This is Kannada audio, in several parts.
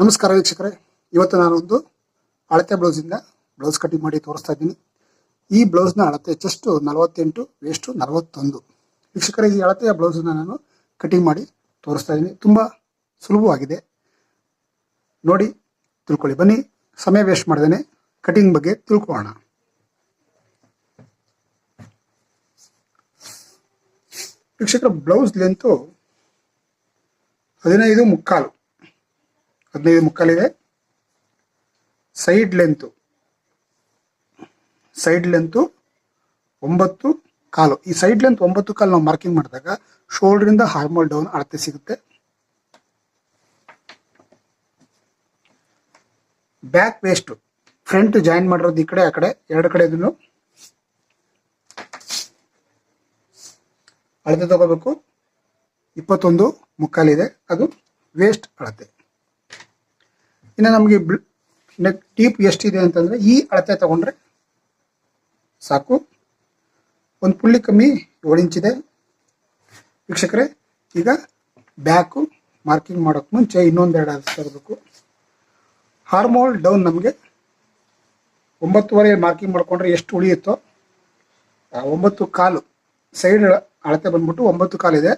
ನಮಸ್ಕಾರ ವೀಕ್ಷಕರೇ. ಇವತ್ತು ನಾನೊಂದು ಅಳತೆ ಬ್ಲೌಸಿಂದ ಬ್ಲೌಸ್ ಕಟಿಂಗ್ ಮಾಡಿ ತೋರಿಸ್ತಾ ಇದ್ದೀನಿ. ಈ ಬ್ಲೌಸ್ನ ಅಳತೆ ಚೆಸ್ಟು ನಲವತ್ತೆಂಟು ವೇಸ್ಟು ನಲವತ್ತೊಂದು. ವೀಕ್ಷಕರೇ, ಈ ಅಳತೆಯ ಬ್ಲೌಸನ್ನ ನಾನು ಕಟಿಂಗ್ ಮಾಡಿ ತೋರಿಸ್ತಾ ಇದ್ದೀನಿ. ತುಂಬ ಸುಲಭವಾಗಿದೆ. ನೋಡಿ, ತಿಳ್ಕೊಳ್ಳಿ. ಬನ್ನಿ, ಸಮಯ ವೇಸ್ಟ್ ಮಾಡ್ದೇನೆ. ಕಟಿಂಗ್ ಬಗ್ಗೆ ತಿಳ್ಕೊಳ್ಳೋಣ. ವೀಕ್ಷಕರ, ಬ್ಲೌಸ್ ಲೆಂತು ಹದಿನೈದು ಮುಕ್ಕಾಲು. ಹದಿನೈದು ಮುಕ್ಕಾಲಿದೆ ಸೈಡ್ ಲೆಂತು ಸೈಡ್ ಲೆಂತು ಒಂಬತ್ತು ಕಾಲು. ಈ ಸೈಡ್ ಲೆಂತ್ ಒಂಬತ್ತು ಕಾಲು ನಾವು ಮಾರ್ಕಿಂಗ್ ಮಾಡಿದಾಗ ಶೋಲ್ಡ್ರಿಂದ ಹಾರ್ಮೋಲ್ ಡೌನ್ ಅಳತೆ ಸಿಗುತ್ತೆ. ಬ್ಯಾಕ್ ವೇಸ್ಟು ಫ್ರಂಟ್ ಜಾಯಿನ್ ಮಾಡಿರೋದು ಈ ಕಡೆ, ಆ ಕಡೆ, ಎರಡು ಕಡೆ ಇದನ್ನು ಅಳತೆ ತಗೋಬೇಕು. ಇಪ್ಪತ್ತೊಂದು ಮುಕ್ಕಾಲಿದೆ. ಅದು ವೇಸ್ಟ್ ಅಳತೆ. ಇನ್ನು ನಮಗೆ ನೆಕ್ ಡೀಪ್ ಎಷ್ಟಿದೆ ಅಂತಂದರೆ ಈ ಅಳತೆ ತಗೊಂಡ್ರೆ ಸಾಕು. ಒಂದು ಪುಳ್ಳಿ ಕಮ್ಮಿ ಏಳು ಇಂಚಿದೆ ವೀಕ್ಷಕರೇ, ಈಗ ಬ್ಯಾಕು ಮಾರ್ಕಿಂಗ್ ಮಾಡೋಕ್ಕೆ ಮುಂಚೆ ಇನ್ನೊಂದೆರಡು ಅದು ತರಬೇಕು. ಹಾರ್ಮೋಲ್ ಡೌನ್ ನಮಗೆ ಒಂಬತ್ತುವರೆ ಮಾರ್ಕಿಂಗ್ ಮಾಡಿಕೊಂಡ್ರೆ ಎಷ್ಟು ಉಳಿಯುತ್ತೋ ಒಂಬತ್ತು ಕಾಲು ಸೈಡ್ ಅಳತೆ ಬಂದ್ಬಿಟ್ಟು ಒಂಬತ್ತು ಕಾಲಿದೆ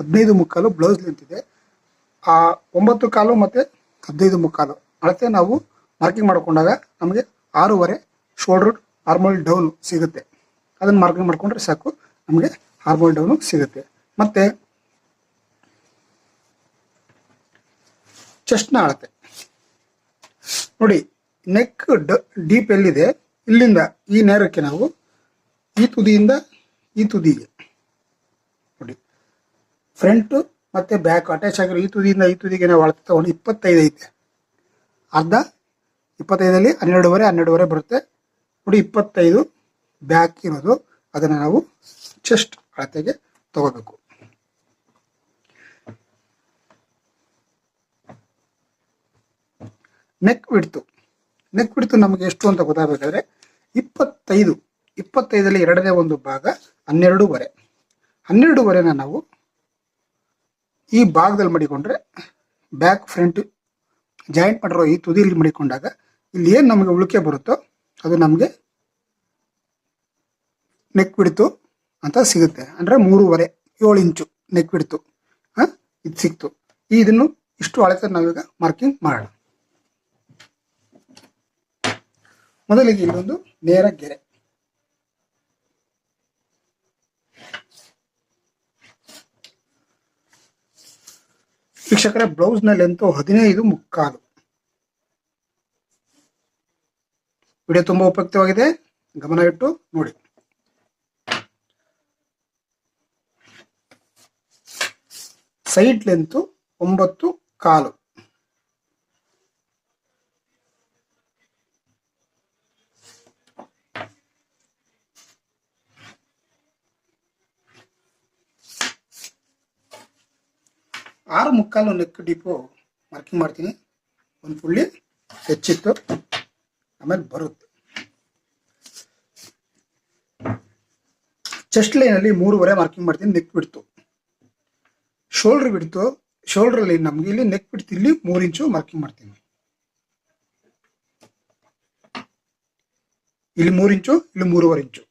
ಹದಿನೈದು ಮುಕ್ಕಾಲು ಬ್ಲೌಸ್ ನಿಂತಿದೆ ಆ ಒಂಬತ್ತು ಕಾಲು ಮತ್ತು ಹದಿನೈದು ಮುಕ್ಕಾಲು. ಅಳತೆ ನಾವು ಮಾರ್ಕಿಂಗ್ ಮಾಡಿಕೊಂಡಾಗ ನಮಗೆ ಆರೂವರೆ ಶೋಲ್ಡರ್ ಹಾರ್ಮೋಲ್ ಡೌನ್ ಸಿಗುತ್ತೆ. ಅದನ್ನು ಮಾರ್ಕಿಂಗ್ ಮಾಡ್ಕೊಂಡ್ರೆ ಸಾಕು, ನಮಗೆ ಹಾರ್ಮೋಲ್ ಡೌನು ಸಿಗುತ್ತೆ. ಮತ್ತೆ ಚೆಸ್ಟ್ನ ಅಳತೆ. ನೋಡಿ ನೆಕ್ ಡೀಪ್ ಎಲ್ಲಿದೆ? ಇಲ್ಲಿಂದ, ಈ ನೇರಕ್ಕೆ ನಾವು ಈ ತುದಿಯಿಂದ ಈ ತುದಿಗೆ. ನೋಡಿ ಫ್ರಂಟು ಮತ್ತೆ ಬ್ಯಾಕ್ ಅಟ್ಯಾಚ್ ಆಗಿರೋ ಈ ತುದಿಯಿಂದ ಈ ತುದಿಗೆ ನಾವು ಅಳತೆ ತಗೊಂಡು ಇಪ್ಪತ್ತೈದು ಐತೆ. ಅರ್ಧ, ಇಪ್ಪತ್ತೈದಲ್ಲಿ ಹನ್ನೆರಡುವರೆ ಹನ್ನೆರಡುವರೆ ಬರುತ್ತೆ. ನೋಡಿ, ಇಪ್ಪತ್ತೈದು ಬ್ಯಾಕ್ ಇರೋದು. ಅದನ್ನು ನಾವು ಚೆಸ್ಟ್ ಅಳತೆಗೆ ತಗೋಬೇಕು. ನೆಕ್ ಬಿಡ್ತು ನೆಕ್ ಬಿಡ್ತು ನಮಗೆ ಎಷ್ಟು ಅಂತ ಗೊತ್ತಾಗಬೇಕಾದ್ರೆ, ಇಪ್ಪತ್ತೈದು, ಇಪ್ಪತ್ತೈದಲ್ಲಿ ಎರಡನೇ ಒಂದು ಭಾಗ ಹನ್ನೆರಡೂವರೆ. ಹನ್ನೆರಡೂವರೆನ ನಾವು ಈ ಭಾಗದಲ್ಲಿ ಮಡಿಕೊಂಡ್ರೆ ಬ್ಯಾಕ್ ಫ್ರಂಟ್ ಜಾಯಿಂಟ್ ಮಾಡಿರೋ ಈ ತುದಿಲಿ ಮಡಿಕೊಂಡಾಗ ಇಲ್ಲಿ ಏನು ನಮಗೆ ಉಳಿಕೆ ಬರುತ್ತೋ ಅದು ನಮಗೆ ನೆಕ್ ಬಿಡ್ತು ಅಂತ ಸಿಗುತ್ತೆ. ಅಂದರೆ ಮೂರುವರೆ, ಏಳು ಇಂಚು ನೆಕ್ ಬಿಡ್ತು ಹಾಂ? ಇದು ಸಿಕ್ತು. ಇದನ್ನು ಇಷ್ಟು ಅಳತೆ ನಾವೀಗ ಮಾರ್ಕಿಂಗ್ ಮಾಡೋಣ. ಮೊದಲಿಗೆ ಇಲ್ಲೊಂದು ನೇರ ಗೆರೆ. ವೀಕ್ಷಕರ ಬ್ಲೌಸ್ನ ಲೆಂತು ಹದಿನೈದು ಮುಕ್ಕಾಲು. ವಿಡಿಯೋ ತುಂಬಾ ಉಪಯುಕ್ತವಾಗಿದೆ. ಗಮನವಿಟ್ಟು ನೋಡಿ. ಸೈಡ್ ಲೆಂತು ಒಂಬತ್ತು ಕಾಲು. ಆರು ಮುಕ್ಕಾಲು ನೆಕ್ ಡಿಪು ಮಾರ್ಕಿಂಗ್ ಮಾಡ್ತೀನಿ. ಒಂದು ಫುಲ್ಲಿ ಹೆಚ್ಚಿತ್ತು, ಆಮೇಲೆ ಬರುತ್ತೆ. ಚೆಸ್ಟ್ ಲೈನಲ್ಲಿ ಮೂರುವರೆ ಮಾರ್ಕಿಂಗ್ ಮಾಡ್ತೀನಿ ನೆಕ್ ಬಿಡ್ತು ಶೋಲ್ಡ್ರ್ ಬಿಡ್ತು ಶೋಲ್ಡ್ರಲ್ಲಿ ನಮ್ಗೆ ಇಲ್ಲಿ ನೆಕ್ ಬಿಡ್ತು ಇಲ್ಲಿ ಮೂರು ಇಂಚು ಮಾರ್ಕಿಂಗ್ ಮಾಡ್ತೀನಿ. ಇಲ್ಲಿ ಮೂರು ಇಂಚು ಇಲ್ಲಿ ಮೂರುವರೆ ಇಂಚು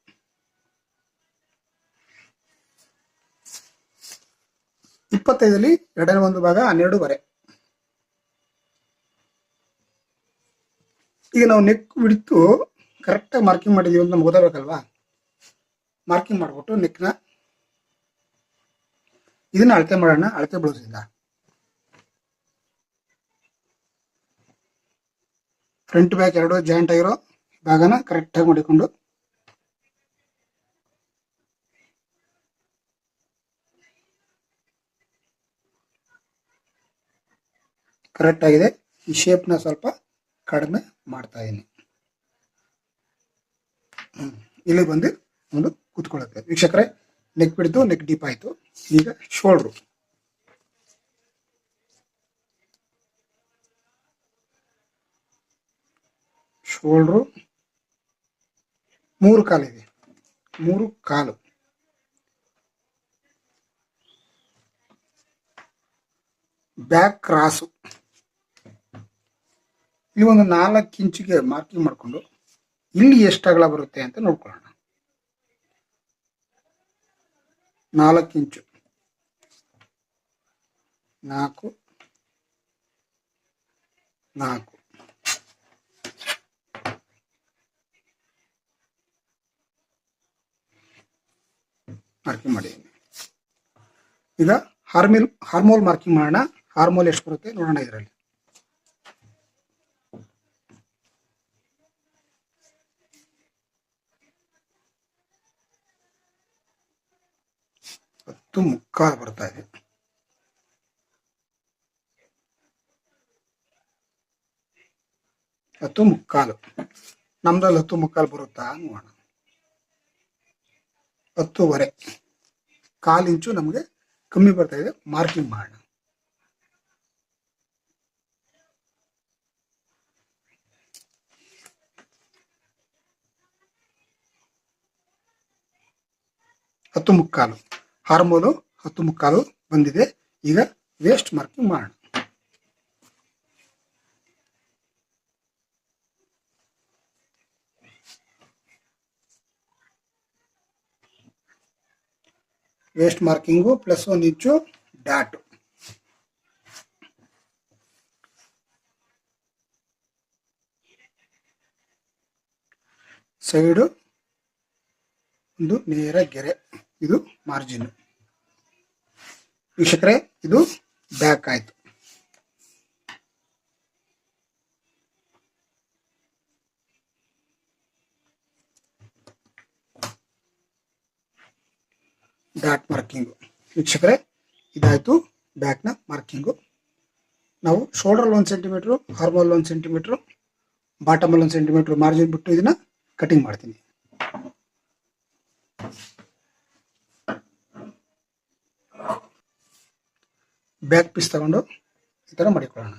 ಇಪ್ಪತ್ತೈದಲ್ಲಿ ಎರಡನೇ ಒಂದು ಭಾಗ ಹನ್ನೆರಡೂವರೆ. ಈಗ ನಾವು ನೆಕ್ ಬಿಡ್ತು ಕರೆಕ್ಟಾಗಿ ಮಾರ್ಕಿಂಗ್ ಮಾಡಿದೀವಿ ಅಂತ ನಮ್ಗೆ ಓದಬೇಕಲ್ವಾ ಮಾರ್ಕಿಂಗ್ ಮಾಡಿಬಿಟ್ಟು ನೆಕ್ನ ಇದನ್ನ ಅಳತೆ ಮಾಡೋಣ, ಅಳತೆ ಬ್ಲೌಸಿಂದ ಫ್ರಂಟ್ ಬ್ಯಾಕ್ ಎರಡು ಜಾಯಿಂಟ್ ಆಗಿರೋ ಭಾಗನ ಕರೆಕ್ಟಾಗಿ ಮಾಡಿಕೊಂಡು ಕರೆಕ್ಟ್ ಆಗಿದೆ. ಈ ಶೇಪ್ನ ಸ್ವಲ್ಪ ಕಡಿಮೆ ಮಾಡ್ತಾ ಇದ್ದೀನಿ. ಇಲ್ಲಿ ಬಂದು ಒಂದು ಕೂತ್ಕೊಳ್ಳುತ್ತೆ. ವೀಕ್ಷಕರೇ ನೆಕ್ ಬಿಡ್ತು ನೆಕ್ ಡೀಪ್ ಆಯಿತು. ಈಗ ಶೋಲ್ಡ್ರು ಶೋಲ್ಡ್ರು ಮೂರು ಕಾಲಿದೆ ಮೂರು ಕಾಲು. ಬ್ಯಾಕ್ ಕ್ರಾಸು ಇಲ್ಲಿ ಒಂದು ನಾಲ್ಕು ಇಂಚಿಗೆ ಮಾರ್ಕಿಂಗ್ ಮಾಡಿಕೊಂಡು ಇಲ್ಲಿ ಎಷ್ಟು ಅಗಲ ಬರುತ್ತೆ ಅಂತ ನೋಡ್ಕೊಳ್ಳೋಣ. ನಾಲ್ಕು ಇಂಚು. ನಾಲ್ಕು. ನಾಲ್ಕು. ಮಾರ್ಕಿಂಗ್ ಮಾಡಿದ್ದೀನಿ ಈಗ ಹಾರ್ಮಿಲ್ ಹಾರ್ಮೋಲ್ ಮಾರ್ಕಿಂಗ್ ಮಾಡೋಣ. ಹಾರ್ಮೋಲ್ ಎಷ್ಟು ಬರುತ್ತೆ ನೋಡೋಣ ಇದರಲ್ಲಿ. ಹತ್ತು ಮುಕ್ಕಾಲು ಬರ್ತಾ ಇದೆ. ಹತ್ತು ಮುಕ್ಕಾಲು. ನಮ್ದಲ್ಲಿ ಹತ್ತು ಮುಕ್ಕಾಲು ಬರುತ್ತಾ ನೋಡೋಣ. ಹತ್ತುವರೆ. ಕಾಲು ಇಂಚು ನಮಗೆ ಕಮ್ಮಿ ಬರ್ತಾ ಇದೆ. ಮಾರ್ಕಿಂಗ್ ಮಾಡೋಣ. ಹತ್ತು ಮುಕ್ಕಾಲು. ಹಾರ್ಮೋನು ಹತ್ತು ಮುಕ್ಕಾಲು ಬಂದಿದೆ. ಈಗ ವೇಸ್ಟ್ ಮಾರ್ಕಿಂಗ್ ಮಾಡೋಣ. Waist marking plus one inch dot side ಒಂದು ನೇರ ಗೆರೆ. ಇದು ಮಾರ್ಜಿನ್ ವೀಕ್ಷಕರೇ, ಇದು ಬ್ಯಾಕ್ ಆಯ್ತು. ಡಾಟ್ ಮಾರ್ಕಿಂಗು ವೀಕ್ಷಕರೇ, ಇದಾಯ್ತು ಬ್ಯಾಕ್ನ ಮಾರ್ಕಿಂಗು ನಾವು ಶೋಲ್ಡರ್ ಒಂದು ಸೆಂಟಿಮೀಟ್ರು ಹಾರ್ಮೋಲ್ ಒಂದು ಸೆಂಟಿಮೀಟ್ರು ಬಾಟಮಲ್ಲಿ ಒಂದು ಸೆಂಟಿಮೀಟರ್ ಮಾರ್ಜಿನ್ ಬಿಟ್ಟು ಇದನ್ನ ಕಟಿಂಗ್ ಮಾಡ್ತೀನಿ. ಬ್ಯಾಕ್ ಪೀಸ್ ತಗೊಂಡು ಈ ಥರ ಮಾಡಿಕೊಳ್ಳೋಣ.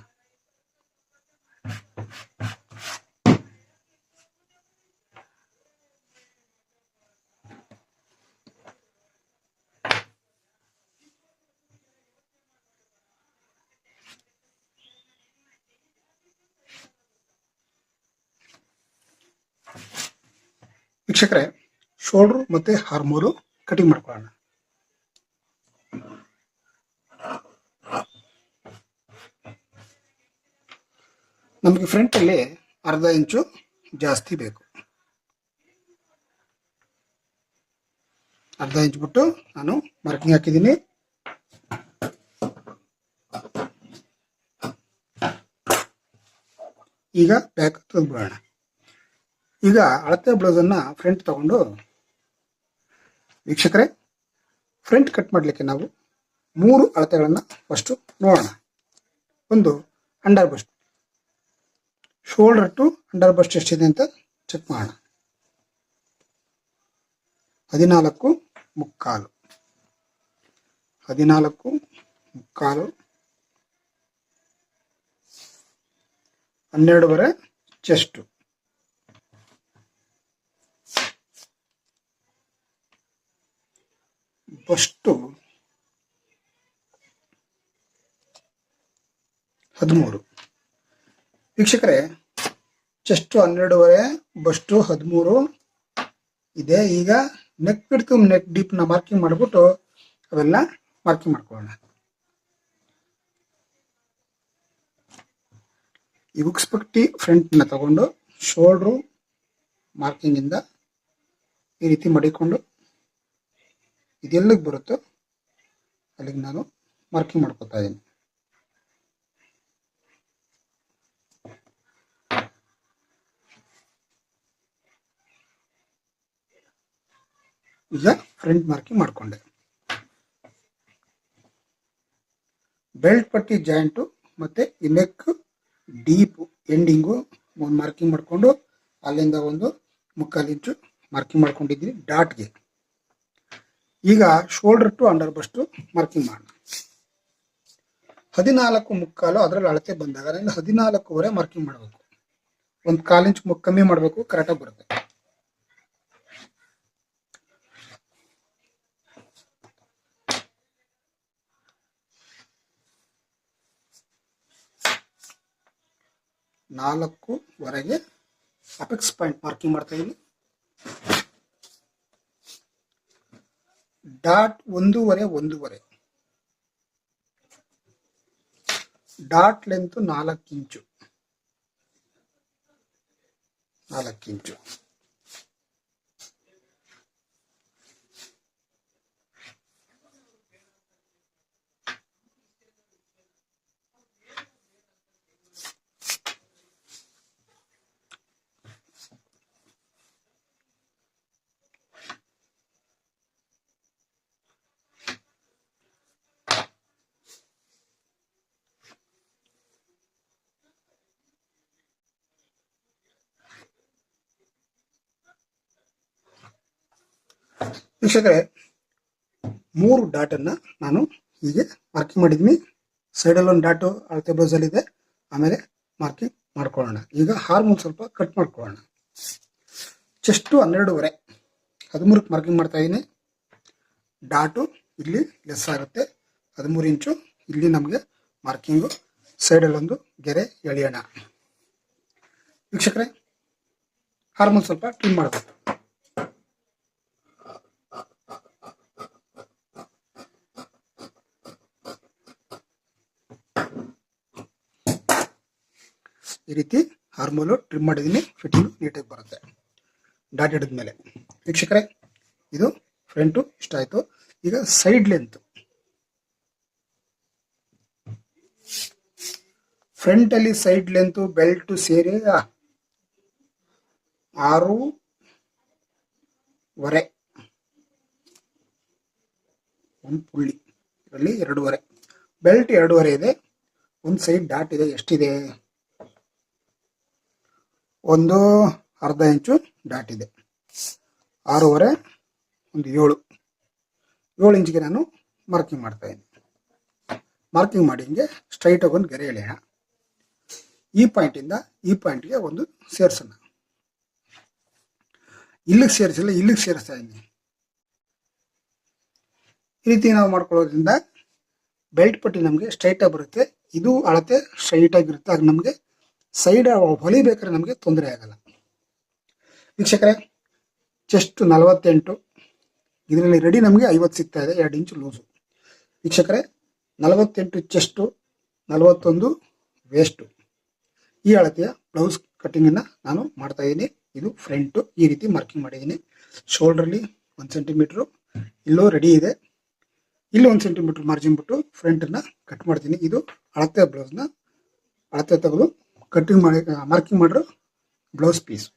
ವೀಕ್ಷಕರೇ ಶೋಲ್ಡ್ರು ಮತ್ತೆ ಹಾರ್ಮೋಲು ಕಟಿಂಗ್ ಮಾಡ್ಕೊಳ್ಳೋಣ. ನಮಗೆ ಫ್ರಂಟಲ್ಲಿ ಅರ್ಧ ಇಂಚು ಜಾಸ್ತಿ ಬೇಕು. ಅರ್ಧ ಇಂಚ್ ಬಿಟ್ಟು ನಾನು ಮಾರ್ಕಿಂಗ್ ಹಾಕಿದ್ದೀನಿ. ಈಗ ಬ್ಯಾಕ್ ಬಿಡೋಣ ಈಗ ಅಳತೆ ಬ್ಲೌಸನ್ನ ಫ್ರಂಟ್ ತಗೊಂಡು ವೀಕ್ಷಕರೇ ಫ್ರಂಟ್ ಕಟ್ ಮಾಡಲಿಕ್ಕೆ ನಾವು ಮೂರು ಅಳತೆಗಳನ್ನು ಫಸ್ಟು ನೋಡೋಣ. ಒಂದು under bust shoulder to under bust ಎಷ್ಟಿದೆ ಅಂತ ಚೆಕ್ ಮಾಡೋಣ ಹದಿನಾಲ್ಕು ಮುಕ್ಕಾಲು ಹದಿನಾಲ್ಕು ಮುಕ್ಕಾಲು ಹನ್ನೆರಡುವರೆ ಚೆಸ್ಟು ಬಸ್ಟು ಹದಿಮೂರು ವೀಕ್ಷಕರೇ ಚೆಸ್ಟು ಹನ್ನೆರಡುವರೆ ಬಸ್ಟು ಹದಿಮೂರು. ಇದೆ, ಈಗ ನೆಕ್ ಬಿಡ್ತು ನೆಕ್ ಡೀಪ್ನ ಮಾರ್ಕಿಂಗ್ ಮಾಡಿಬಿಟ್ಟು ಅವೆಲ್ಲ ಮಾರ್ಕಿಂಗ್ ಮಾಡ್ಕೊಳ್ಳೋಣ. ಈ ಬುಕ್ಸ್ ಪಟ್ಟಿ ಫ್ರಂಟ್ನ ತಗೊಂಡು ಶೋಲ್ಡ್ರು ಮಾರ್ಕಿಂಗಿಂದ ಈ ರೀತಿ ಮಡಿಕೊಂಡು ಇದೆಲ್ಲಿಗೆ ಬರುತ್ತೋ ಅಲ್ಲಿಗೆ ನಾನು ಮಾರ್ಕಿಂಗ್ ಮಾಡ್ಕೊತಾ ಇದ್ದೀನಿ. ಈಗ ಫ್ರಂಟ್ ಮಾರ್ಕಿಂಗ್ ಮಾಡಿಕೊಂಡೆ. ಬೆಲ್ಟ್ ಪಟ್ಟಿ ಜಾಯಿಂಟು ಮತ್ತೆ ಈ ನೆಕ್ ಡೀಪ್ ಎಂಡಿಂಗು ಒಂದು ಮಾರ್ಕಿಂಗ್ ಮಾಡಿಕೊಂಡು ಅಲ್ಲಿಂದ ಒಂದು ಮುಕ್ಕಾಲು ಇಂಚು ಮಾರ್ಕಿಂಗ್ ಮಾಡ್ಕೊಂಡಿದ್ದೀನಿ ಡಾಟ್ಗೆ ಈಗ shoulder to under bust marking ಮಾಡೋಣ. ಹದಿನಾಲ್ಕು ಮುಕ್ಕಾಲು ಅದರಲ್ಲಿ ಅಳತೆ ಬಂದಾಗ ಹದಿನಾಲ್ಕೂವರೆ ಮಾರ್ಕಿಂಗ್ ಮಾಡಬೇಕು. ಒಂದು ಕಾಲು ಇಂಚ್ ಕಮ್ಮಿ ಮಾಡಬೇಕು ಕರೆಕ್ಟಾಗಿ ಬರುತ್ತೆ. ನಾಲ್ಕೂವರೆಗೆ ಅಪೆಕ್ಸ್ ಪಾಯಿಂಟ್ ಮಾರ್ಕಿಂಗ್ ಮಾಡ್ತಾ ಇದ್ದೀನಿ. ಡಾಟ್ ಒಂದೂವರೆ ಒಂದೂವರೆ. ಡಾಟ್ ಲೆಂತ್ ನಾಲ್ಕು ಇಂಚು. ನಾಲ್ಕು ಇಂಚು. ವೀಕ್ಷಕರೇ, ಮೂರು ಡಾಟನ್ನು ನಾನು ಹೀಗೆ ಮಾರ್ಕಿಂಗ್ ಮಾಡಿದ್ದೀನಿ. ಸೈಡಲ್ಲಿ ಒಂದು ಡಾಟು ಅಳತೆ ಬ್ಲೌಸಲ್ಲಿದೆ ಆಮೇಲೆ ಮಾರ್ಕಿಂಗ್ ಮಾಡ್ಕೊಳ್ಳೋಣ. ಈಗ ಹಾರ್ಮೋನ್ ಸ್ವಲ್ಪ ಕಟ್ ಮಾಡ್ಕೊಳ್ಳೋಣ. ಚೆಸ್ಟು ಹನ್ನೆರಡೂವರೆ. ಹದಿಮೂರಕ್ಕೆ ಮಾರ್ಕಿಂಗ್ ಮಾಡ್ತಾ ಇದ್ದೀನಿ ಡಾಟು ಇಲ್ಲಿ ಲೆಸ್ ಆಗುತ್ತೆ. ಹದಿಮೂರು ಇಂಚು ಇಲ್ಲಿ ನಮಗೆ ಮಾರ್ಕಿಂಗು ಸೈಡಲ್ಲೊಂದು ಗೆರೆ ಎಳೆಯೋಣ. ವೀಕ್ಷಕರೇ ಹಾರ್ಮೋನ್ ಸ್ವಲ್ಪ ಟ್ರಿಮ್ ಮಾಡಬೇಕು. ಈ ರೀತಿ ಹಾರ್ಮೋಲು ಟ್ರಿಮ್ ಮಾಡಿದ್ದೀನಿ ಫಿಟ್ಟಿಂಗ್ ನೀಟಾಗಿ ಬರುತ್ತೆ. ಡಾಟ್ ಹಿಡಿದ್ಮೇಲೆ. ವೀಕ್ಷಕರೇ, ಇದು ಫ್ರಂಟು ಇಷ್ಟ ಆಯಿತು. ಈಗ ಸೈಡ್ ಲೆಂತ್ ಫ್ರಂಟಲ್ಲಿ ಸೈಡ್ ಲೆಂತು ಬೆಲ್ಟು ಸೇರಿ ಆರು ವರೆ. ಒಂದು ಪುಳ್ಳಿ. ಇದರಲ್ಲಿ ಎರಡೂವರೆ ಬೆಲ್ಟ್ ಎರಡೂವರೆ ಇದೆ. ಒಂದು ಸೈಡ್ ಡಾಟ್ ಇದೆ, ಎಷ್ಟಿದೆ? ಒಂದು ಅರ್ಧ ಇಂಚು ಡಾಟ್ ಇದೆ. ಆರೂವರೆ, ಒಂದು ಏಳು. ಏಳು ಇಂಚಿಗೆ ನಾನು ಮಾರ್ಕಿಂಗ್ ಮಾಡ್ತಾ ಇದ್ದೀನಿ. ಮಾರ್ಕಿಂಗ್ ಮಾಡಿ ಹಿಂಗೆ ಸ್ಟ್ರೈಟಾಗಿ ಒಂದು ಗೆರೆ ಎಳೆಯೋಣ. ಈ ಪಾಯಿಂಟಿಂದ ಈ ಪಾಯಿಂಟ್ಗೆ ಒಂದು ಸೇರಿಸೋಣ. ಇಲ್ಲಿಗೆ ಸೇರಿಸಿಲ್ಲ, ಇಲ್ಲಿಗೆ ಸೇರಿಸ್ತಾ ಇದ್ದೀನಿ. ಈ ರೀತಿ ನಾವು ಮಾಡ್ಕೊಳ್ಳೋದ್ರಿಂದ ಬೆಲ್ಟ್ ಪಟ್ಟಿ ನಮಗೆ ಸ್ಟ್ರೈಟಾಗಿ ಬರುತ್ತೆ. ಇದು ಅಳತೆ ಸ್ಟ್ರೈಟಾಗಿರುತ್ತೆ ಆಗ ನಮಗೆ ಸೈಡ್ ಹೊಲಿಬೇಕಾದ್ರೆ ನಮಗೆ ತೊಂದರೆ ಆಗಲ್ಲ. ವೀಕ್ಷಕರೇ ಚೆಸ್ಟ್ ನಲವತ್ತೆಂಟು, ಇದರಲ್ಲಿ ರೆಡಿ ನಮಗೆ ಐವತ್ತು ಸಿಗ್ತಾ ಇದೆ, ಎರಡು ಇಂಚು ಲೂಸು ವೀಕ್ಷಕರೇ, ನಲವತ್ತೆಂಟು ಚೆಸ್ಟು ನಲವತ್ತೊಂದು ವೇಸ್ಟು ಈ ಅಳತೆಯ ಬ್ಲೌಸ್ ಕಟ್ಟಿಂಗನ್ನು ನಾನು ಮಾಡ್ತಾ ಇದ್ದೀನಿ. ಇದು ಫ್ರಂಟು ಈ ರೀತಿ ಮಾರ್ಕಿಂಗ್ ಮಾಡಿದ್ದೀನಿ. ಶೋಲ್ಡ್ರಲ್ಲಿ ಒಂದು ಸೆಂಟಿಮೀಟ್ರು ಇಲ್ಲೂ ರೆಡಿ ಇದೆ. ಇಲ್ಲಿ ಒಂದು ಸೆಂಟಿಮೀಟ್ರ್ ಮಾರ್ಜಿನ್ ಬಿಟ್ಟು ಫ್ರಂಟನ್ನು ಕಟ್ ಮಾಡ್ತೀನಿ. ಇದು ಅಳತೆ ಬ್ಲೌಸ್ನ ಅಳತೆ ತೆಗೆದು ಕಟ್ಟಿಂಗ್ ಮಾಡಿ ಮಾರ್ಕಿಂಗ್ ಮಾಡಿರೋ ಬ್ಲೌಸ್ ಪೀಸ್.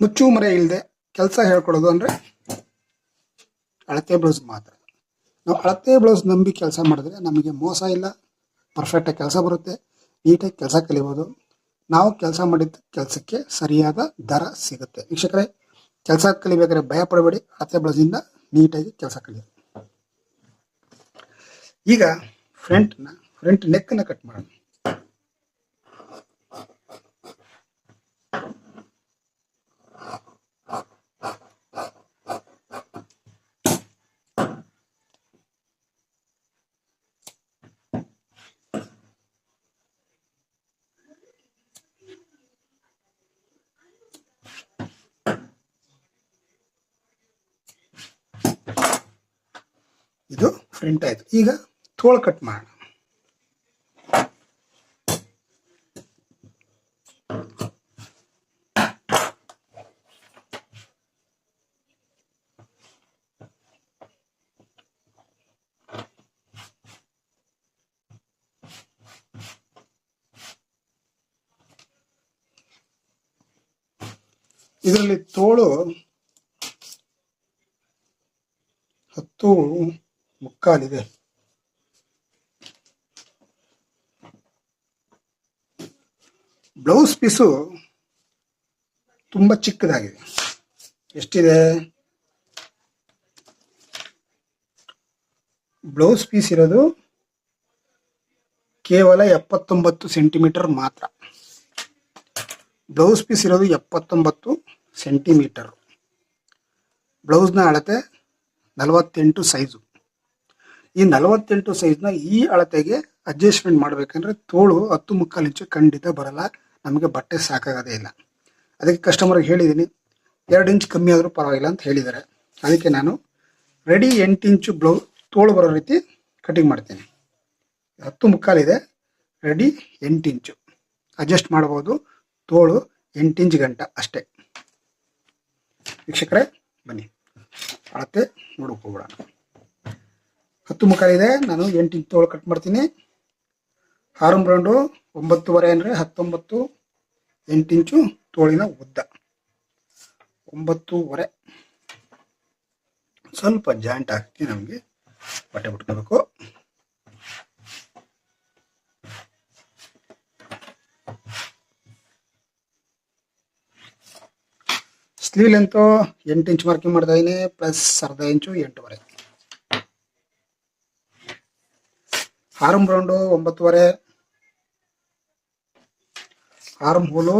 ಮುಚ್ಚು ಮರೆ ಇಲ್ಲದೆ ಕೆಲಸ ಹೇಳ್ಕೊಡೋದು ಅಂದರೆ ಅಳತೆ ಬ್ಲೌಸ್ ಮಾತ್ರ. ನಾವು ಅಳತೆ ಬ್ಲೌಸ್ ನಂಬಿ ಕೆಲಸ ಮಾಡಿದ್ರೆ ನಮಗೆ ಮೋಸ ಇಲ್ಲ ಪರ್ಫೆಕ್ಟಾಗಿ ಕೆಲಸ ಬರುತ್ತೆ ನೀಟಾಗಿ ಕೆಲಸ ಕಲಿಬೋದು. ನಾವು ಕೆಲಸ ಮಾಡಿದ ಕೆಲಸಕ್ಕೆ ಸರಿಯಾದ ದರ ಸಿಗುತ್ತೆ. ವೀಕ್ಷಕರೇ, ಕೆಲಸ ಕಲಿಬೇಕಾದ್ರೆ ಭಯ ಪಡಬೇಡಿ, ಅಳತೆ ಬ್ಲೌಸಿಂದ ನೀಟಾಗಿ ಕೆಲಸ ಕಲಿಯೋದು. ಈಗ ಫ್ರಂಟ್ನ ಫ್ರಂಟ್ ನೆಕ್ಕನ್ನು ಕಟ್ ಮಾಡೋಣ. ಇದು ಫ್ರಂಟ್ ಆಯ್ತು. ಈಗ ತೋಳು ಕಟ್ ಮಾಡೋಣ. ಇದರಲ್ಲಿ ತೋಳು ಹತ್ತು ಮುಕ್ಕಾಲಿದೆ. ಬ್ಲೌಸ್ ಪೀಸು ತುಂಬ ಚಿಕ್ಕದಾಗಿದೆ. ಎಷ್ಟಿದೆ? ಬ್ಲೌಸ್ ಪೀಸ್ ಇರೋದು ಕೇವಲ ಎಪ್ಪತ್ತೊಂಬತ್ತು ಸೆಂಟಿಮೀಟರ್ ಮಾತ್ರ. ಬ್ಲೌಸ್ ಪೀಸ್ ಇರೋದು ಎಪ್ಪತ್ತೊಂಬತ್ತು ಸೆಂಟಿಮೀಟರ್. ಬ್ಲೌಸ್ನ ಅಳತೆ ನಲವತ್ತೆಂಟು ಸೈಜು. ಈ ನಲವತ್ತೆಂಟು ಸೈಜ್ನ ಈ ಅಳತೆಗೆ ಅಡ್ಜಸ್ಟ್ಮೆಂಟ್ ಮಾಡಬೇಕಂದ್ರೆ ತೋಳು ಹತ್ತು ಮುಕ್ಕಾಲು ಇಂಚು ಖಂಡಿತ ಬರಲ್ಲ. ನಮಗೆ ಬಟ್ಟೆ ಸಾಕಾಗೋದೇ ಇಲ್ಲ. ಅದಕ್ಕೆ ಕಸ್ಟಮರ್ಗೆ ಹೇಳಿದ್ದೀನಿ ಎರಡು ಇಂಚ್ ಕಮ್ಮಿ ಆದರೂ ಪರವಾಗಿಲ್ಲ ಅಂತ ಹೇಳಿದ್ದಾರೆ. ಅದಕ್ಕೆ ನಾನು ರೆಡಿ ಎಂಟು ಇಂಚು ಬ್ಲೌ ತೋಳು ಬರೋ ರೀತಿ ಕಟಿಂಗ್ ಮಾಡ್ತೀನಿ. ಹತ್ತು ಮುಕ್ಕಾಲಿದೆ ರೆಡಿ ಎಂಟು ಇಂಚು. ಅಡ್ಜಸ್ಟ್ ಮಾಡ್ಬೋದು, ತೋಳು ಎಂಟು ಇಂಚ್ ಗಂಟ ಅಷ್ಟೇ. ವೀಕ್ಷಕರೇ, ಬನ್ನಿ. ಅಳತೆ ನೋಡೋಕೆ ಹೋಗ್ಬಿಡೋಣ ಹತ್ತು ಮುಕ್ಕಾಲಿದೆ ನಾನು ಎಂಟು ಇಂಚು ತೋಳು ಕಟ್ ಮಾಡ್ತೀನಿ. ಆರು ರೌಂಡು ಒಂಬತ್ತುವರೆ ಅಂದರೆ ಹತ್ತೊಂಬತ್ತು, ಎಂಟು ಇಂಚು ತೋಳಿನ ಉದ್ದ. ಒಂಬತ್ತೂವರೆ. ಸ್ವಲ್ಪ ಜಾಯಿಂಟ್ ಹಾಕಿ ನಮಗೆ ಬಟ್ಟೆ ಬಿಟ್ಕೋಬೇಕು ಸ್ಲೀವ್ ಲೆಂತು ಎಂಟು ಇಂಚ್ ಮಾರ್ಕಿಂಗ್ ಮಾಡ್ತಾ ಇದೀನಿ. ಪ್ಲಸ್ ಅರ್ಧ ಇಂಚು ಎಂಟೂವರೆ. ಆರ್ಮ್ ರೌಂಡು ಒಂಬತ್ತುವರೆ. ಆರ್ಮ್ ಹೋಲು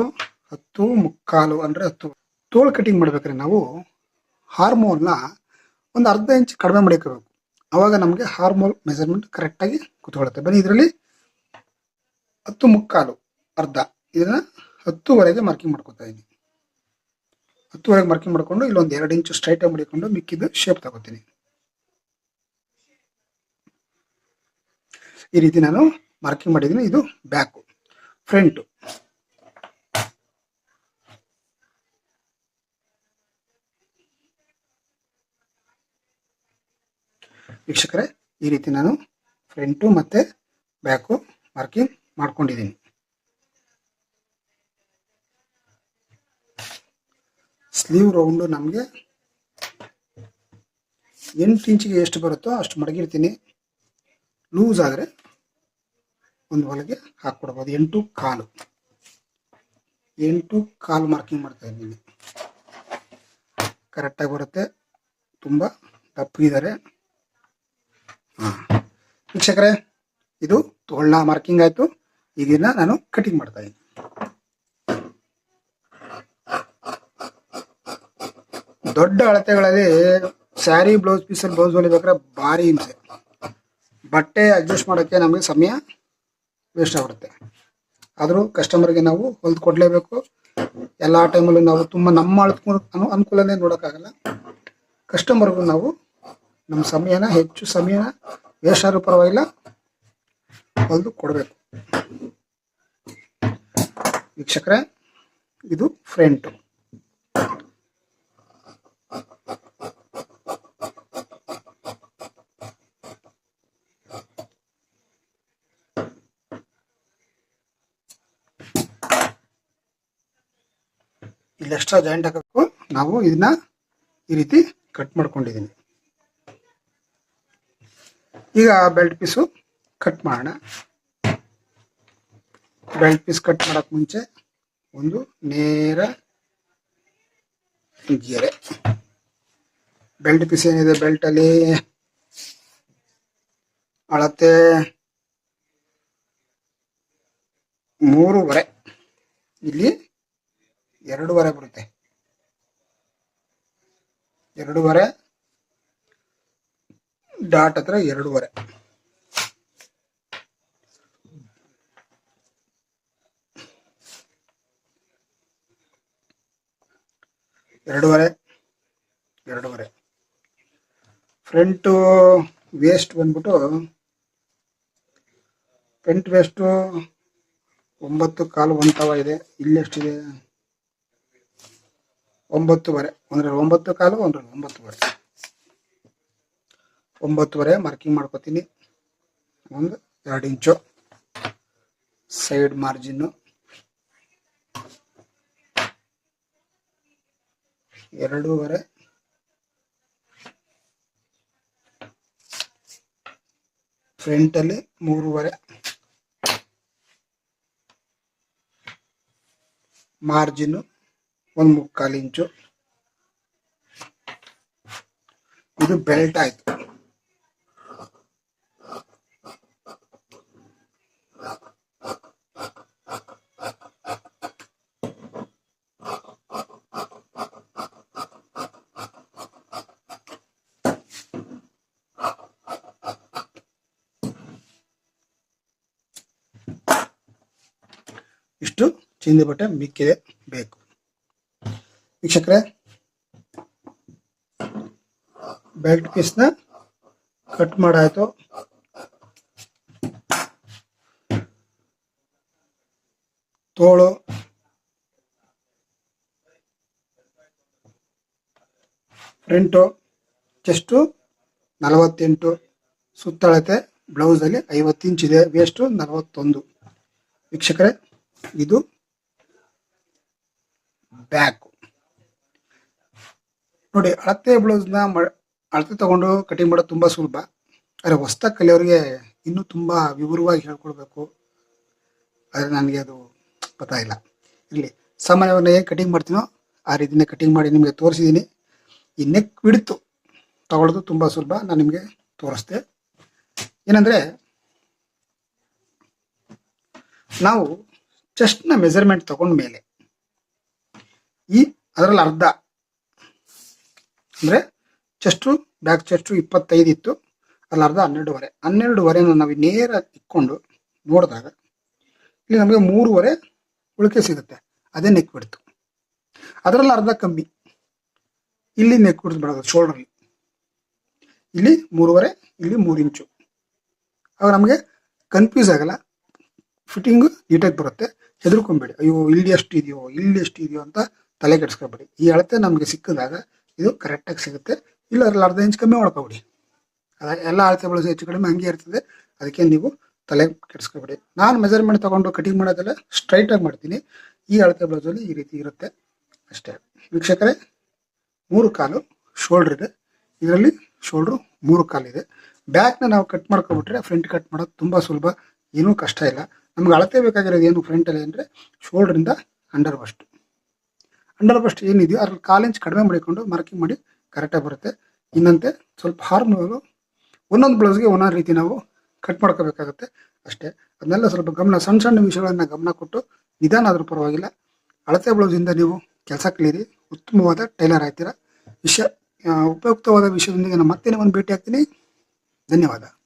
ಹತ್ತು ಮುಕ್ಕಾಲು ಅಂದರೆ ಹತ್ತು. ತೋಳು ಕಟಿಂಗ್ ಮಾಡ್ಬೇಕಾದ್ರೆ ನಾವು. ಹಾರ್ಮೋನ್ನ ಒಂದು ಅರ್ಧ ಇಂಚ್ ಕಡಿಮೆ ಮಾಡಿಕೋಬೇಕು. ಅವಾಗ ನಮಗೆ ಹಾರ್ಮೋಲ್ ಮೆಜರ್ಮೆಂಟ್ ಕರೆಕ್ಟಾಗಿ ಕೂತ್ಕೊಳ್ಳುತ್ತೆ ಬನ್ನಿ ಇದರಲ್ಲಿ. ಹತ್ತು ಮುಕ್ಕಾಲು, ಅರ್ಧ. ಇದನ್ನ ಹತ್ತುವರೆಗೆ ಮಾರ್ಕಿಂಗ್ ಮಾಡ್ಕೊತಾ ಇದ್ದೀನಿ ಹತ್ತುವರೆಗೆ ಮಾರ್ಕಿಂಗ್ ಮಾಡಿಕೊಂಡು ಇಲ್ಲೊಂದು ಎರಡು ಇಂಚು ಸ್ಟ್ರೈಟ್ ಮಾಡಿಕೊಂಡು ಮಿಕ್ಕಿದ್ದು ಶೇಪ್ ತಗೋತೀನಿ. ಈ ರೀತಿ ನಾನು ಮಾರ್ಕಿಂಗ್ ಮಾಡಿದ್ದೀನಿ. ಇದು ಬ್ಯಾಕು ಫ್ರಂಟು ವೀಕ್ಷಕರೇ, ಈ ರೀತಿ ನಾನು ಫ್ರಂಟು ಮತ್ತೆ ಬ್ಯಾಕು ಮಾರ್ಕಿಂಗ್ ಮಾಡ್ಕೊಂಡಿದ್ದೀನಿ. ಸ್ಲೀವ್ ರೌಂಡು ನಮಗೆ ಎಂಟು ಇಂಚಿಗೆ ಎಷ್ಟು ಬರುತ್ತೋ ಅಷ್ಟು ಮಡಗಿರ್ತೀನಿ. ಲೂಸ್ ಆದರೆ ಒಂದು ಹೊಲಿಗೆ ಹಾಕ್ಕೊಡ್ಬೋದು. ಎಂಟು ಕಾಲು. ಎಂಟು ಕಾಲು ಮಾರ್ಕಿಂಗ್ ಮಾಡ್ತಾ ಇದ್ದೀನಿ. ಕರೆಕ್ಟಾಗಿ ಬರುತ್ತೆ. ತುಂಬ ತಪ್ಪಿದ್ದಾರೆ ಹಾಂ. ವೀಕ್ಷಕರೇ, ಇದು ತೋಳ್ನ ಮಾರ್ಕಿಂಗ್ ಆಯಿತು. ಇದನ್ನ ನಾನು ಕಟಿಂಗ್ ಮಾಡ್ತಾ ಇದ್ದೀನಿ. ದೊಡ್ಡ ಅಳತೆಗಳಲ್ಲಿ ಸ್ಯಾರಿ ಬ್ಲೌಸ್ ಪೀಸಲ್ಲಿ ಬ್ಲೌಸ್ ಹೊಲಿಬೇಕಾದ್ರೆ ಭಾರಿ ಹಿಂಸೆ. ಬಟ್ಟೆ ಅಡ್ಜಸ್ಟ್ ಮಾಡೋಕ್ಕೆ ನಮಗೆ ಸಮಯ ವೇಸ್ಟ್ ಆಗ್ಬಿಡುತ್ತೆ. ಆದರೂ ಕಸ್ಟಮರ್ಗೆ ನಾವು ಹೊಲ್ದು ಕೊಡಲೇಬೇಕು. ಎಲ್ಲ ಟೈಮಲ್ಲೂ ನಾವು ತುಂಬ ನಮ್ಮ ಅನುಕೂಲನೇ ನೋಡೋಕ್ಕಾಗಲ್ಲ. ಕಸ್ಟಮರ್ಗೂ ನಾವು ನಮ್ಮ ಸಮಯನ, ಹೆಚ್ಚು ಸಮಯನ ವೇಸ್ಟ್ ಆದ್ರೂ ಪರವಾಗಿಲ್ಲ. ಹೊಲ್ದು ಕೊಡಬೇಕು. ವೀಕ್ಷಕರೇ, ಇದು ಫ್ರಂಟು ಇಲ್ಲಿ ಎಕ್ಸ್ಟ್ರಾ ಜಾಯಿಂಟ್ ಹಾಕಬೇಕು. ನಾವು ಇದನ್ನ ಈ ರೀತಿ ಕಟ್ ಮಾಡ್ಕೊಂಡಿದ್ದೀನಿ ಈಗ ಬೆಲ್ಟ್ ಪೀಸು ಕಟ್ ಮಾಡೋಣ. ಬೆಲ್ಟ್ ಪೀಸ್ ಕಟ್ ಮಾಡಕ್ ಮುಂಚೆ ಒಂದು ನೇರ ಗೆರೆ. ಬೆಲ್ಟ್ ಪೀಸ್ ಏನಿದೆ? ಬೆಲ್ಟ್ ಅಲ್ಲಿ ಅಳತೆ ಮೂರುವರೆ. ಇಲ್ಲಿ ಎರಡೂವರೆ ಬರುತ್ತೆ. ಎರಡೂವರೆ ಡಾಟ್ ಹತ್ರ ಎರಡೂವರೆ. ಎರಡೂವರೆ ಎರಡೂವರೆ. ಫ್ರಂಟು ವೇಸ್ಟ್ ಬಂದ್ಬಿಟ್ಟು ಫ್ರಂಟ್ ವೇಸ್ಟು ಒಂಬತ್ತು ಕಾಲು ಒಂತವ ಇದೆ. ಇಲ್ಲಿ ಎಷ್ಟಿದೆ? ಒಂಬತ್ತುವರೆ. ಒಂದ್ರಲ್ಲಿ ಒಂಬತ್ತು ಕಾಲು, ಒಂದ್ರಲ್ಲಿ ಒಂಬತ್ತುವರೆ ಒಂಬತ್ತುವರೆ ಮಾರ್ಕಿಂಗ್ ಮಾಡ್ಕೋತೀನಿ. ಒಂದು, ಎರಡು ಇಂಚು. ಸೈಡ್ ಮಾರ್ಜಿನ್ನು ಎರಡೂವರೆ. ಫ್ರಂಟಲ್ಲಿ ಮೂರುವರೆ. ಮಾರ್ಜಿನ್ನು ಒಂದು ಮುಕ್ಕಾಲು ಇಂಚು. ಇದು ಬೆಲ್ಟ್ ಆಯ್ತು. ಇಷ್ಟು ಚಿಂದಿ ಬಟ್ಟೆ ಮಿಕ್ಕಿದೆ. ವೀಕ್ಷಕರೇ ಬೆಲ್ಟ್ ಪೀಸ್ನ ಕಟ್ ಮಾಡಾಯಿತು. ತೋಳು ಫ್ರಂಟು ಚೆಸ್ಟು ನಲವತ್ತೆಂಟು, ಸುತ್ತಳತೆ ಬ್ಲೌಸಲ್ಲಿ ಐವತ್ತು ಇಂಚ್ ಇದೆ ವೇಸ್ಟು ನಲವತ್ತೊಂದು. ವೀಕ್ಷಕರೇ, ಇದು ಬ್ಯಾಕು ನೋಡಿ, ಅಳತೆ ಬ್ಲೌಸ್ನ ಅಳತೆ ತಗೊಂಡು ಕಟಿಂಗ್ ಮಾಡೋದು ತುಂಬ ಸುಲಭ. ಆದರೆ ಹೊಸ್ದಾಗಿ ಕಲಿಯೋರಿಗೆ ಇನ್ನೂ ತುಂಬ ವಿವರವಾಗಿ ಹೇಳ್ಕೊಡ್ಬೇಕು. ಆದರೆ ನನಗೆ ಅದು ಪತಾ ಇಲ್ಲ. ಇರಲಿ, ಸಾಮಾನ್ಯವಾಗಿ ಏನು ಕಟಿಂಗ್ ಮಾಡ್ತೀನೋ ಆ ರೀತಿನೇ ಕಟಿಂಗ್ ಮಾಡಿ ನಿಮಗೆ ತೋರಿಸಿದ್ದೀನಿ ಈ ನೆಕ್ ಬಿಡ್ತು ತಗೊಳ್ಳೋದು ತುಂಬ ಸುಲಭ. ನಾನು ನಿಮಗೆ ತೋರಿಸ್ದೆ ಏನಂದರೆ, ನಾವು ಚೆಸ್ಟ್ನ ಮೆಜರ್ಮೆಂಟ್ ತಗೊಂಡ ಮೇಲೆ ಈ ಅದರಲ್ಲಿ ಅರ್ಧ ಅಂದರೆ ಚೆಸ್ಟು ಬ್ಯಾಕ್ ಚೆಸ್ಟು ಇಪ್ಪತ್ತೈದು ಇತ್ತು. ಅಲ್ಲಿ ಅರ್ಧ ಹನ್ನೆರಡುವರೆ. ಹನ್ನೆರಡುವರೆನ ನಾವು ನೇರ ಇಕ್ಕೊಂಡು ನೋಡಿದಾಗ ಇಲ್ಲಿ ನಮಗೆ ಮೂರುವರೆ ಉಳಿಕೆ ಸಿಗುತ್ತೆ. ಅದೇ ನೆಕ್ ಬಿಡ್ತು ಅದರಲ್ಲಿ ಅರ್ಧ ಕಮ್ಮಿ. ಇಲ್ಲಿ ನೆಕ್ ಬಿಡ್ತು ಬಿಡೋದು ಶೋಲ್ಡ್ರಲ್ಲಿ ಇಲ್ಲಿ ಮೂರುವರೆ, ಇಲ್ಲಿ ಮೂರು ಇಂಚು ಆಗ ನಮಗೆ ಕನ್ಫ್ಯೂಸ್ ಆಗಲ್ಲ. ಫಿಟ್ಟಿಂಗು ನೀಟಾಗಿ ಬರುತ್ತೆ. ಹೆದರ್ಕೊಂಬೇಡಿ. ಅಯ್ಯೋ, ಇಲ್ಲಿ ಎಷ್ಟು ಇದೆಯೋ, ಇಲ್ಲಿ ಎಷ್ಟು ಇದೆಯೋ ಅಂತ ತಲೆ ಕೆಡಿಸ್ಕೊಬೇಡಿ. ಈ ಅಳತೆ ನಮಗೆ ಸಿಕ್ಕಿದಾಗ ಇದು ಕರೆಕ್ಟಾಗಿ ಸಿಗುತ್ತೆ. ಇಲ್ಲ, ಅದ್ರಲ್ಲಿ ಅರ್ಧ ಇಂಚ್ ಕಮ್ಮಿ ಮಾಡ್ಕೊಬಿಡಿ. ಅದ ಎಲ್ಲ ಅಳತೆ ಬಳಸಿ ಹೆಚ್ಚು ಕಡಿಮೆ ಹಂಗೆ ಇರ್ತದೆ. ಅದಕ್ಕೆ ನೀವು ತಲೆ ಕೆಡಿಸ್ಕೊಬೇಡಿ. ನಾನು ಮೆಜರ್ಮೆಂಟ್ ತಗೊಂಡು ಕಟಿಂಗ್ ಮಾಡೋದೆಲ್ಲ ಸ್ಟ್ರೈಟಾಗಿ ಮಾಡ್ತೀನಿ. ಈ ಅಳತೆ ಬ್ಲೌಸಲ್ಲಿ ಈ ರೀತಿ ಇರುತ್ತೆ. ಅಷ್ಟೇ. ವೀಕ್ಷಕರೇ, ಮೂರು ಕಾಲು ಶೋಲ್ಡ್ರ್ ಇದೆ. ಇದರಲ್ಲಿ ಶೋಲ್ಡ್ರು ಮೂರು ಕಾಲಿದೆ ಬ್ಯಾಕ್ನ ನಾವು ಕಟ್ ಮಾಡ್ಕೊಬಿಟ್ರೆ ಫ್ರಂಟ್ ಕಟ್ ಮಾಡೋದು ತುಂಬ ಸುಲಭ. ಏನೂ ಕಷ್ಟ ಇಲ್ಲ. ನಮ್ಗೆ ಅಳತೆ ಬೇಕಾಗಿರೋದು ಏನು ಫ್ರಂಟಲ್ಲಿ ಅಂದರೆ ಶೋಲ್ಡ್ರಿಂದ ಅಂಡರ್ ಬಸ್ಟ್ ಅಂಡರ್ ಬಸ್ಟ್ ಏನಿದೆಯೋ ಅದ್ರ ಕಾಲಿಂಚ್ ಕಡಿಮೆ ಮಾಡಿಕೊಂಡು ಮಾರ್ಕಿಂಗ್ ಮಾಡಿ ಕರೆಕ್ಟಾಗಿ ಬರುತ್ತೆ. ಇನ್ನಂತೆ ಸ್ವಲ್ಪ ಹಾರ್ಮ್ಗಳು ಒಂದೊಂದು ಬ್ಲೌಸ್ಗೆ ಒಂದೊಂದು ರೀತಿ ನಾವು ಕಟ್ ಮಾಡ್ಕೋಬೇಕಾಗುತ್ತೆ. ಅಷ್ಟೇ. ಅದನ್ನೆಲ್ಲ ಸ್ವಲ್ಪ ಗಮನ, ಸಣ್ಣ ಸಣ್ಣ ವಿಷಯಗಳನ್ನು ಗಮನ ಕೊಟ್ಟು ನಿಧಾನ ಆದರೂ ಪರವಾಗಿಲ್ಲ. ಅಳತೆ ಬ್ಲೌಸಿಂದ ನೀವು ಕೆಲಸ ಕಲೀರಿ ಉತ್ತಮವಾದ ಟೈಲರ್ ಆಗ್ತೀರಾ. ವಿಷಯ ಉಪಯುಕ್ತವಾದ ವಿಷಯದೊಂದಿಗೆ ನಾನು ಮತ್ತೆ ಒಂದು ಭೇಟಿ ಆಗ್ತೀನಿ. ಧನ್ಯವಾದ.